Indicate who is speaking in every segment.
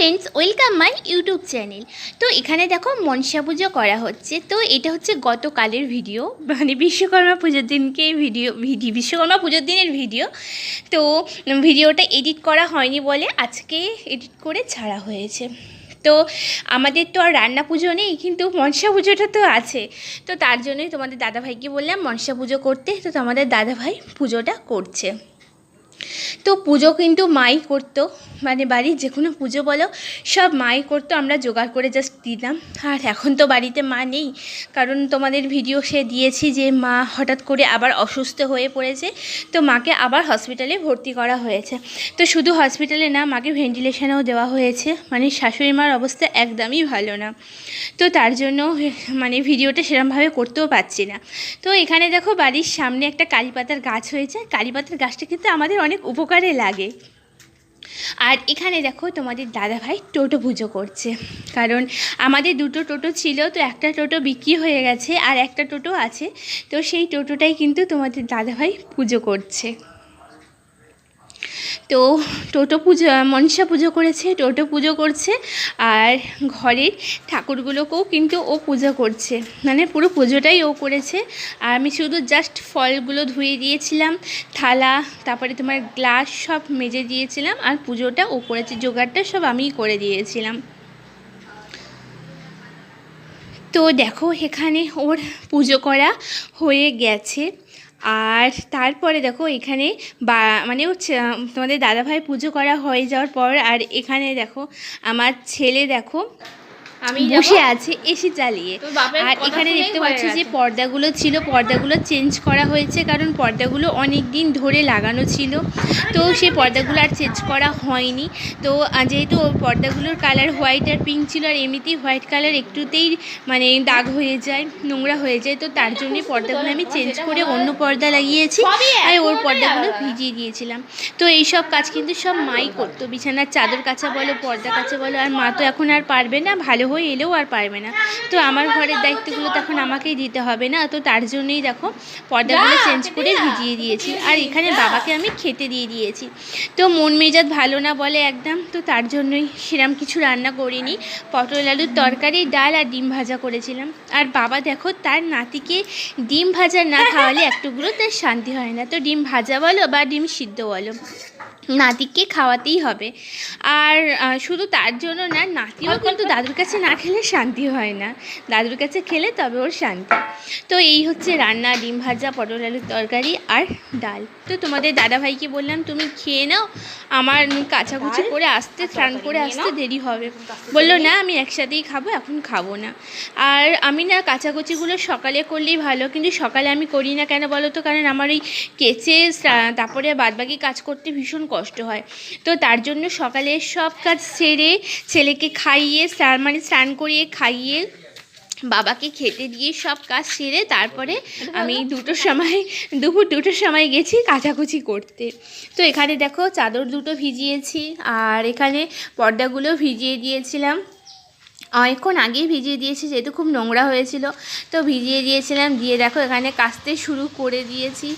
Speaker 1: Friends welcome my YouTube channel তো এখানে দেখো মনসা পুজো করা হচ্ছে। তো এটা হচ্ছে গতকালের ভিডিও মানে বিশ্বকর্মা পুজোর দিনকে ভিডিও ভিডিও বিশ্বকর্মা পুজোর দিনের ভিডিও তো ভিডিওটা এডিট করা হয়নি বলে আজকে এডিট করে ছাড়া হয়েছে। তো আমাদের তো আর রান্না পুজো নেই, কিন্তু মনসা পুজোটা তো আছে। তো তার জন্যই তোমাদের দাদাভাইকে বললাম মনসা পুজো করতে। তো তোমাদের দাদাভাই পুজোটা করছে। তো পুজো কিন্তু মাই করতো। মানে বাড়ির যে কোনো পুজো বলো, সব মাই করতো, আমরা জোগাড় করে জাস্ট দিতাম। আর এখন তো বাড়িতে মা নেই, কারণ তোমাদের ভিডিও সে দিয়েছি যে মা হঠাৎ করে আবার অসুস্থ হয়ে পড়েছে, তো মাকে আবার হসপিটালে ভর্তি করা হয়েছে। তো শুধু হসপিটালে না, মাকে ভেন্টিলেশনেও দেওয়া হয়েছে। মানে শাশুড়ি মার অবস্থা একদমই ভালো না। তো তার জন্য মানে ভিডিওটা সেরমভাবে করতেও পারছি না। তো এখানে দেখো বাড়ির সামনে একটা কালীপাতার গাছ হয়েছে। কালীপাতার গাছটা কিন্তু আমাদের অনেক উপকারে লাগে। আর এখানে দেখো তোমাদের দাদাভাই টোটো পুজো করছে। কারণ আমাদের দুটো টোটো ছিল, তো একটা টোটো বিক্রি হয়ে গেছে আর একটা টোটো আছে। তো সেই টোটোটাই কিন্তু তোমাদের দাদাভাই পুজো করছে। তো টোটো পুজো মনসা পুজো করেছে, টোটো পুজো করছে আর ঘরের ঠাকুরগুলোকেও কিন্তু ও পুজো করছে। মানে পুরো পুজোটাই ও করেছে। আর আমি শুধু জাস্ট ফলগুলো ধুয়ে দিয়েছিলাম, থালা, তারপরে তোমার গ্লাস সব মেজে দিয়েছিলাম আর পুজোটা ও করেছে, জোগাড়টা সব আমিই করে দিয়েছিলাম। তো দেখো এখানে ওর পুজো করা হয়ে গেছে। আর তারপরে দেখো এখানে বা মানে তোমাদের দাদাভাই পুজো করা হয়ে যাওয়ার পর আর এখানে দেখো আমার ছেলে দেখো
Speaker 2: আমি
Speaker 1: বসে আছে এসি চালিয়ে। আর এখানে দেখতে পাচ্ছি যে পর্দাগুলো ছিল পর্দাগুলো চেঞ্জ করা হয়েছে কারণ পর্দাগুলো অনেক দিন ধরে লাগানো ছিল। তো সেই পর্দাগুলো আর চেঞ্জ করা হয়নি। তো যেহেতু ওর পর্দাগুলোর কালার হোয়াইট আর পিঙ্ক ছিল আর এমনিতেই হোয়াইট কালার একটুতেই মানে দাগ হয়ে যায় নোংরা হয়ে যায় তো তার জন্যই পর্দাগুলো আমি চেঞ্জ করে অন্য পর্দা লাগিয়েছি আর ওর পর্দাগুলো ভিজিয়ে দিয়েছিলাম। তো এই সব কাজ কিন্তু সব মাই করতো। বিছানার চাদর কাচা বলো পর্দা কাচা বলো আর মা তো এখন আর পারবে না ভালো হয়ে এলেও আর পারবে না। তো আমার ঘরের দায়িত্বগুলো তখন আমাকেই দিতে হবে না? তো তার জন্যই দেখো পর্দাগুলো চেঞ্জ করে ভিজিয়ে দিয়েছি। আর এখানে বাবাকে আমি খেতে দিয়ে দিয়েছি। তো মন মেজাজ ভালো না বলে একদম তো তার জন্যই সেরম কিছু রান্না করিনি। পটল আলুর তরকারি ডাল আর ডিম ভাজা করেছিলাম। আর বাবা দেখো তার নাতিকে ডিম ভাজা না খাওয়ালে একটুগুলো তার শান্তি হয় না। তো ডিম ভাজা বলো বা ডিম সিদ্ধ বলো। নাতিকে খাওয়াতেই হবে। আর শুধু তার জন্য না, নাতিও কিন্তু দাদুর কাছে না খেলে শান্তি হয় না। দাদুর কাছে খেলে তবে ওর শান্তি। তো এই হচ্ছে রান্না, ডিম ভাজা, পটল আলুর তরকারি আর ডাল। তো তোমাদের দাদাভাইকে বললাম, তুমি খেয়ে নাও, আমার কাচাকুচি করে আসতে, স্নান করে আসতে দেরি হবে। বলল, না, আমি একসাথেই খাব, এখন খাব না। আর আমি না, কাচাকুচিগুলো সকালে করলেই ভালো, কিন্তু সকালে আমি করি না কেন বলো তো? কারণ আমার ওই কেচে তারপরে বাদবাকি কাজ করতে ভীষণ কষ্ট হয়। তো তার জন্য সকালে সব কাজ সেরে ছেলেকে খাইয়ে, স্নান মানে স্নান করিয়ে খাইয়ে বাবাকে খেতে দিয়ে সব কাজ সেরে তারপরে আমি দুটোর সময়, দুপুর দুটোর সময় গেছি কাচাকুচি করতে। তো এখানে দেখো চাদর দুটো ভিজিয়েছি আর এখানে পর্দাগুলো ভিজিয়ে দিয়েছিলাম। অনেকক্ষণ আগেই ভিজিয়ে দিয়েছি, যেহেতু খুব নোংরা হয়েছিল। তো ভিজিয়ে দিয়েছিলাম, দিয়ে দেখো এখানে কাচতে শুরু করে দিয়েছি।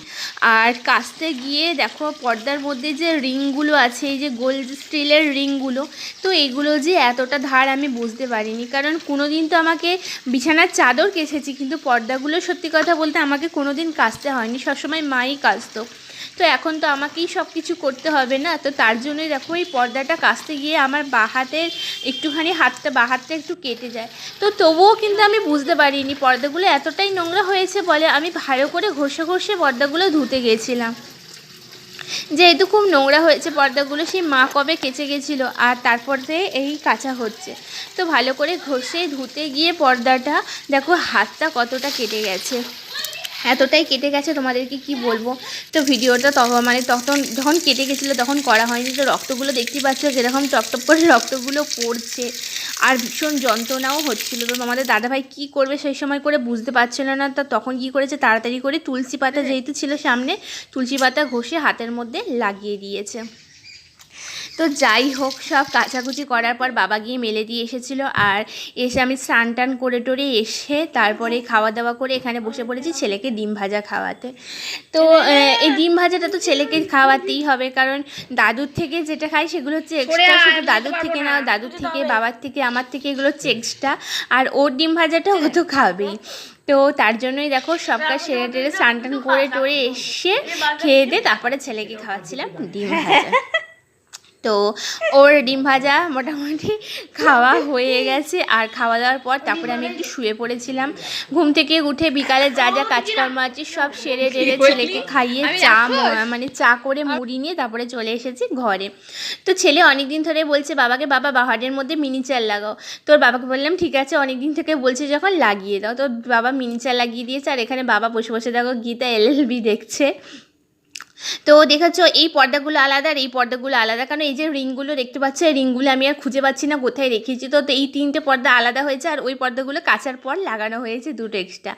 Speaker 1: আর কাচতে গিয়ে দেখো পর্দার মধ্যে যে রিংগুলো আছে, এই যে গোল্ড স্টিলের রিংগুলো, তো এগুলো যে এতটা ধার আমি বুঝতে পারিনি। কারণ কোনো দিন তো আমাকে বিছানার চাদর কেচেছি, কিন্তু পর্দাগুলো সত্যি কথা বলতে আমাকে কোনো দিন কাচতে হয়নি। সবসময় মাই কাচতো তো এখন তো আমাকেই সব কিছু করতে হবে না? তো তার জন্যই দেখো এই পর্দাটা কাচতে গিয়ে আমার বা হাতের একটুখানি হাতটা, বা হাতটা একটু কেটে যায়। তো তবুও কিন্তু আমি বুঝতে পারিনি পর্দাগুলো এতটাই নোংরা হয়েছে বলে আমি ভালো করে ঘষে ঘষে পর্দাগুলো ধুতে গেছিলাম। যেহেতু খুব নোংরা হয়েছে পর্দাগুলো, সেই মা কবে কেচে গেছিল আর তারপর থেকে এই কাঁচা হচ্ছে। তো ভালো করে ঘষে ধুতে গিয়ে পর্দাটা দেখো হাতটা কতটা কেটে গেছে। এতটাই কেটে গেছে, তোমাদেরকে কি বলব? তো ভিডিওটা তখন মানে তখন, যখন কেটে গেছিল, তখন করা হয়নি। তো রক্তগুলো দেখতে পাচ্ছ, যেরকম টপটপ করে রক্তগুলো পড়ছে আর ভীষণ যন্ত্রণাও হচ্ছিল। তো তোমাদের দাদাভাই কী করবে সেই সময় করে বুঝতে পারছিল না। তা তখন কী করেছে? তাড়াতাড়ি করে তুলসী পাতা যেহেতু ছিল সামনে, তুলসী পাতা ঘষে হাতের মধ্যে লাগিয়ে দিয়েছে। তো যাই হোক সব কাচাকুচি করার পর বাবা গিয়ে মেলে দিয়ে এসেছিল আর এসে আমি স্নান টান করে টোরে এসে তারপরে খাওয়া দাওয়া করে এখানে বসে পড়েছি ছেলেকে ডিম ভাজা খাওয়াতে। তো এই ডিম ভাজাটা তো ছেলেকে খাওয়াতেই হবে কারণ দাদুর থেকে যেটা খাই সেগুলো হচ্ছে এক্সট্রা শুধু দাদুর থেকে না দাদুর থেকে বাবার থেকে আমার থেকে এগুলো হচ্ছে এক্সট্রা আর ওর ডিম ভাজাটা ও তো খাবেই তো তার জন্যই দেখো সব কাজ সেরে টেরে স্নান টান করে টোরে এসে খেয়ে দিয়ে তারপরে ছেলেকে খাওয়াচ্ছিলাম ডিম ভাজা। তো ওর ডিম ভাজা মোটামুটি খাওয়া হয়ে গেছে। আর খাওয়া দাওয়ার পর তারপরে আমি একটু শুয়ে পড়েছিলাম। ঘুম থেকে উঠে বিকালে যা যা কাজকর্ম আছে সব সেরে টেরে ছেলেকে খাইয়ে চা মানে চা করে মুড়ি নিয়ে তারপরে চলে এসেছি ঘরে। তো ছেলে অনেক দিন ধরে বলছে বাবাকে বাবা বাহারের মধ্যে মিনি চাল লাগাও। তোর বাবাকে বললাম ঠিক আছে। অনেক দিন থেকে বলছে যখন লাগিয়ে দাও। তোর বাবা মিনি চাল লাগিয়ে দিয়েছে আর এখানে বাবা বসে বসে দেখো গীতা এলএলবি দেখছে। তো দেখেছ, এই পর্দাগুলো আলাদা আর এই পর্দাগুলো আলাদা। কারণ এই যে রিংগুলো দেখতে পাচ্ছ রিংগুলো আমি আর খুঁজে পাচ্ছি না কোথায় রেখেছি। তো তো এই তিনটে পর্দা আলাদা হয়েছে আর ওই পর্দাগুলো কাচার পর লাগানো হয়েছে দুটো এক্সট্রা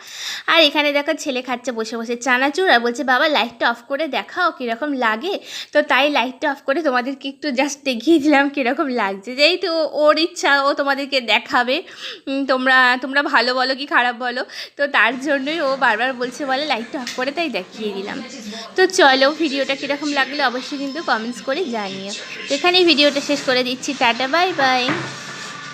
Speaker 1: আর এখানে দেখো, ছেলে খাচ্ছে, বসে বসে চানাচুর আর বলছে, বাবা লাইটটা অফ করে দেখাও কীরকম লাগে? তো তাই লাইটটা অফ করে তোমাদেরকে একটু জাস্ট দেখিয়ে দিলাম কীরকম লাগছে। যেহেতু ওর ইচ্ছা, ও তোমাদেরকে দেখাবে। তোমরা তোমরা ভালো বলো কি খারাপ বলো? তো তার জন্যই ও বারবার বলছে, বলে লাইটটা অফ করে তাই দেখিয়ে দিলাম। তো চলো ভিডিওটা কীরকম লাগলে অবশ্যই কিন্তু কমেন্টস করে জানিও। তো এখানেই ভিডিওটা শেষ করে দিচ্ছি। Tata bye bye